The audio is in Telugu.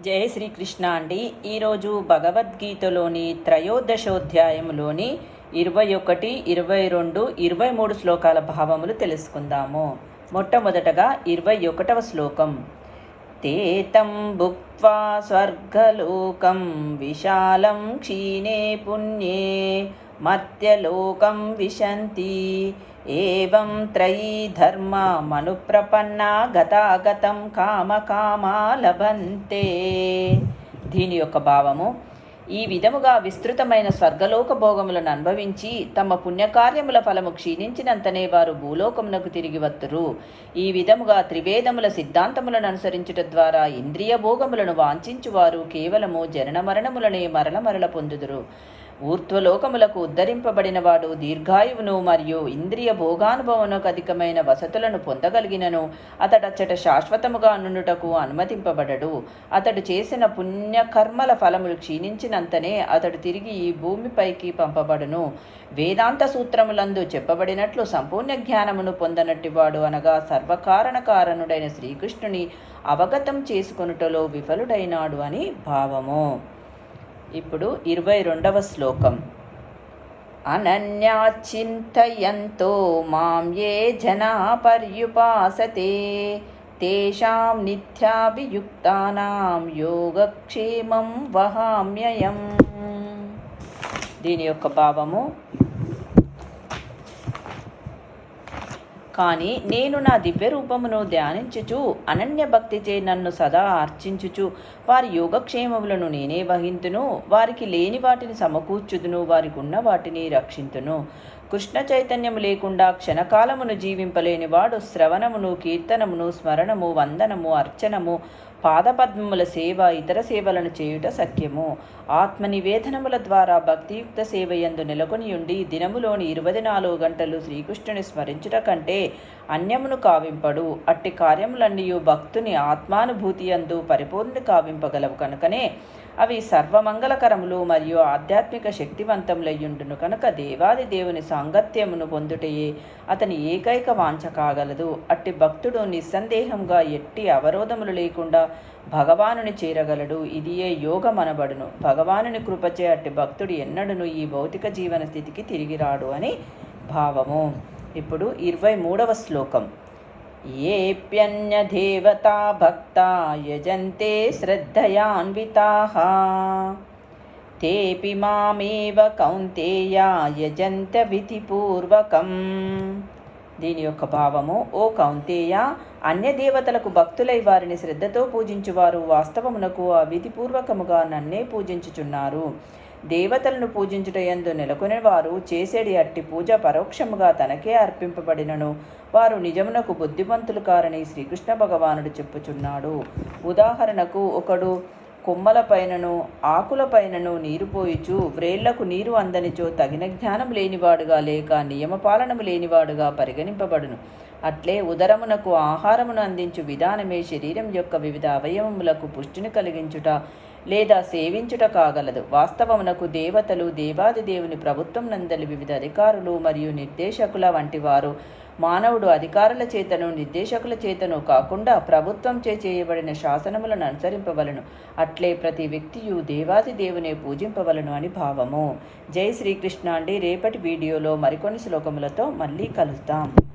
జయ శ్రీకృష్ణ అండి. ఈరోజు భగవద్గీతలోని త్రయోదశోధ్యాయములోని ఇరవై ఒకటి ఇరవై రెండు ఇరవై మూడు శ్లోకాల భావములు తెలుసుకుందాము. మొట్టమొదటగా ఇరవై ఒకటవ శ్లోకం. తేతం భుక్వా స్వర్గలోకం విశాలం క్షీణే పుణ్యే మర్త్యలోకం విశంతి ఏవం త్రయీ ధర్మ గతాగతం కామకామా లభంతే దీని యొక్క భావము ఈ విధముగా విస్తృతమైన స్వర్గలోక భోగములను అనుభవించి తమ పుణ్యకార్యముల ఫలము క్షీణించినంతనే వారు భూలోకమునకు తిరిగి వత్తురు. ఈ విధముగా త్రివేదముల సిద్ధాంతములను అనుసరించుట ద్వారా ఇంద్రియ భోగములను వాంఛించువారు కేవలము జనన మరణములనే మరల మరల పొందుదురు. ఊర్ధ్వలోకములకు ఉద్ధరింపబడినవాడు దీర్ఘాయువును మరియు ఇంద్రియ భోగానుభవమునకు అధికమైన వసతులను పొందగలిగినను. అతడచ్చట శాశ్వతముగా నుండుటకు అనుమతింపబడడు. అతడు చేసిన పుణ్యకర్మల ఫలములు క్షీణించినంతనే అతడు తిరిగి ఈ భూమిపైకి పంపబడును. వేదాంత సూత్రములందు చెప్పబడినట్లు సంపూర్ణ జ్ఞానమును పొందనట్టివాడు అనగా సర్వకారణ కారణుడైన శ్రీకృష్ణుని అవగతం చేసుకొనుటలో విఫలుడైనాడు అని భావము. ఇప్పుడు ఇరవై రెండవ శ్లోకం. అనన్యాచింతయంతో మాం ఏ జనా పర్యుపాసతే తేషాం నిత్యాభియుక్తానాం యోగక్షేమం వహామ్యయం. దీని యొక్క భావము కానీ నేను నా దివ్య రూపమును ధ్యానించుచు అనన్య భక్తిచే నన్ను సదా అర్చించుచు వారి యోగక్షేమములను నేనే వహింతును వారికి లేని వాటిని సమకూర్చుదును వారికి ఉన్న వాటిని రక్షింతును. కృష్ణ చైతన్యము లేకుండా క్షణకాలమును జీవింపలేని వాడు శ్రవణమును కీర్తనమును స్మరణము వందనము అర్చనము పాదపద్మముల సేవ ఇతర సేవలను చేయుట సఖ్యము. ఆత్మ నివేదనముల ద్వారా భక్తియుక్త సేవయందు నెలకొని ఉండి దినములోని ఇరవై నాలుగు గంటలు శ్రీకృష్ణుని స్మరించుట కంటే అన్యమును కావింపడు. అట్టి కార్యములన్నీ భక్తుని ఆత్మానుభూతి అందు పరిపూర్ణ కావింపగలవు కనుకనే అవి సర్వమంగళకరములు మరియు ఆధ్యాత్మిక శక్తివంతములయ్యుండును కనుక దేవాది దేవుని సాంగత్యమును పొందుటయే అతని ఏకైక వాంఛ కాగలదు. అట్టి భక్తుడు నిస్సందేహంగా ఎట్టి అవరోధములు లేకుండా భగవానుని చేరగలడు. ఇదియే ఏ యోగమనబడును. భగవానుని కృపచే అట్టి భక్తుడు ఎన్నడును ఈ భౌతిక జీవన స్థితికి తిరిగి రాడు అని భావము. ఇప్పుడు ఇరవై మూడవ శ్లోకం. ఏప్యన్యదేవతా భక్త యజంతే శ్రద్ధయాన్వితాः తేపి మామేవ కౌంతేయ యజంత విధిపూర్వకం దీని యొక్క భావము ఓ కౌంతేయ అన్య దేవతలకు భక్తులై వారిని శ్రద్ధతో పూజించువారు వాస్తవమునకు అవిధిపూర్వకముగా నన్నే పూజించుచున్నారు. దేవతలను పూజించుట ఎందు నెలకొని వారు చేసేడి అట్టి పూజ పరోక్షముగా తనకే అర్పింపబడినను. వారు నిజమునకు బుద్ధిమంతులు కారని శ్రీకృష్ణ భగవానుడు చెప్పుచున్నాడు. ఉదాహరణకు ఒకడు కొమ్మలపైనను ఆకులపైనను నీరు పోయిచు వ్రేళ్ళకు నీరు అందనిచో తగిన జ్ఞానం లేనివాడుగా లేక నియమపాలనము లేనివాడుగా పరిగణింపబడును. అట్లే ఉదరమునకు ఆహారమును అందించు విధానమే శరీరం యొక్క వివిధ అవయవములకు పుష్టిని కలిగించుట లేదా సేవించుట కాగలదు వాస్తవమునకు దేవతలు దేవాది దేవుని ప్రభుత్వం నందలి వివిధ అధికారులు మరియు నిర్దేశకుల వంటి వారు మానవుడు అధికారుల చేతను నిర్దేశకుల చేతను కాకుండా ప్రభుత్వంచే చేయబడిన శాసనములను అనుసరింపవలను. అట్లే ప్రతి వ్యక్తియు దేవాది దేవునే పూజింపవలను అని భావము. జై శ్రీకృష్ణ అండి. రేపటి వీడియోలో మరికొన్ని శ్లోకములతో మళ్ళీ కలుద్దాం.